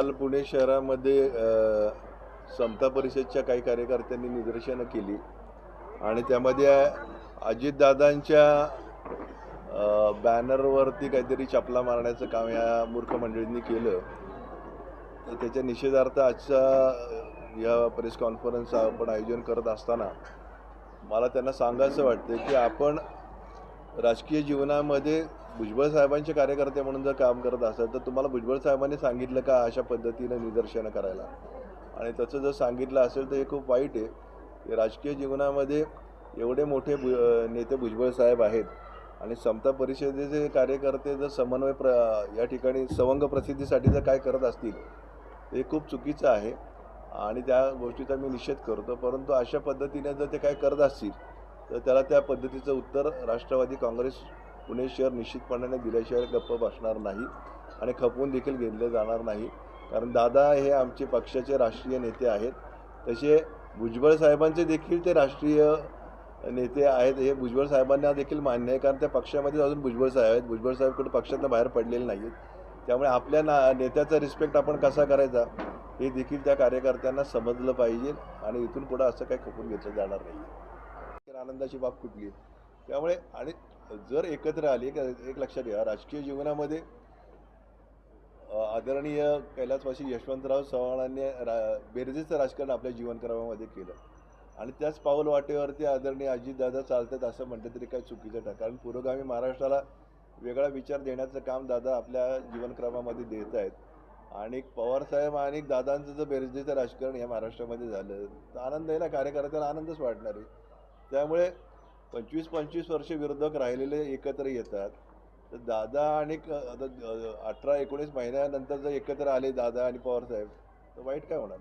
काल पुणे शहरामध्ये समता परिषदच्या काही कार्यकर्त्यांनी निदर्शनं केली. आणि त्यामध्ये अजितदादांच्या बॅनरवरती काहीतरी चपला मारण्याचं काम या मूर्ख मंडळींनी केलं. तर त्याच्या निषेधार्थ आजचा या प्रेस कॉन्फरन्स आपण आयोजन करत असताना मला त्यांना सांगायचं वाटतं की आपण राजकीय जीवनामध्ये भुजबळ साहेबांचे कार्यकर्ते म्हणून जर काम करत असाल तर तुम्हाला भुजबळ साहेबांनी सांगितलं का अशा पद्धतीनं निदर्शनं करायला? आणि त्याचं जर सांगितलं असेल तर हे खूप वाईट आहे. की राजकीय जीवनामध्ये एवढे मोठे भु नेते भुजबळ साहेब आहेत. आणि समता परिषदेचे कार्यकर्ते जर समन्वय प्र या ठिकाणी सवंग प्रसिद्धीसाठी जर काय करत असतील हे खूप चुकीचं आहे. आणि त्या गोष्टीचा मी निषेध करतो. परंतु अशा पद्धतीने जर ते काय करत असतील तर त्याला त्या पद्धतीचं उत्तर राष्ट्रवादी काँग्रेस पुणे शहर निश्चितपणाने दिल्याशिवाय गप्प बसणार नाही आणि खपवून देखील घेतले जाणार नाही. कारण दादा हे आमचे पक्षाचे राष्ट्रीय नेते आहेत. तसे भुजबळ साहेबांचे देखील ते राष्ट्रीय नेते आहेत. हे भुजबळ साहेबांना देखील मान्य आहे. कारण त्या पक्षामध्ये अजून भुजबळ साहेब आहेत. भुजबळ साहेब कुठे पक्षातनं बाहेर पडलेले नाहीत त्यामुळे आपल्या ना नेत्याचा रिस्पेक्ट आपण कसा करायचा हे देखील त्या कार्यकर्त्यांना समजलं पाहिजे आणि इथून पुढं असं काही खपून घेतलं जाणार नाही. आनंदाची बाब कुठली त्यामुळे आणि जर एकत्र आली एक एक लक्षात घ्या राजकीय जीवनामध्ये आदरणीय कैलासवासी यशवंतराव चव्हाणांनी रा बेरजेचं राजकारण आपल्या जीवनक्रमामध्ये केलं. आणि त्याच पाऊल वाटेवरती आदरणीय अजितदादा चालतात असं म्हटलं तरी काही चुकीचं ठर कारण पुरोगामी महाराष्ट्राला वेगळा विचार देण्याचं काम दादा आपल्या जीवनक्रमामध्ये देत आहेत. आणि पवारसाहेब आणि दादांचं जर बेरजेचं राजकारण या महाराष्ट्रामध्ये झालं तर आनंद आहे ना? कार्यकर्त्याला आनंदच वाटणार आहे त्यामुळे पंचवीस पंचवीस वर्ष विरोधक राहिलेले एकत्र येतात. तर दादा आणि अठरा एकोणीस महिन्यानंतर जर एकत्र आले दादा आणि पवारसाहेब तर वाईट काय होणार?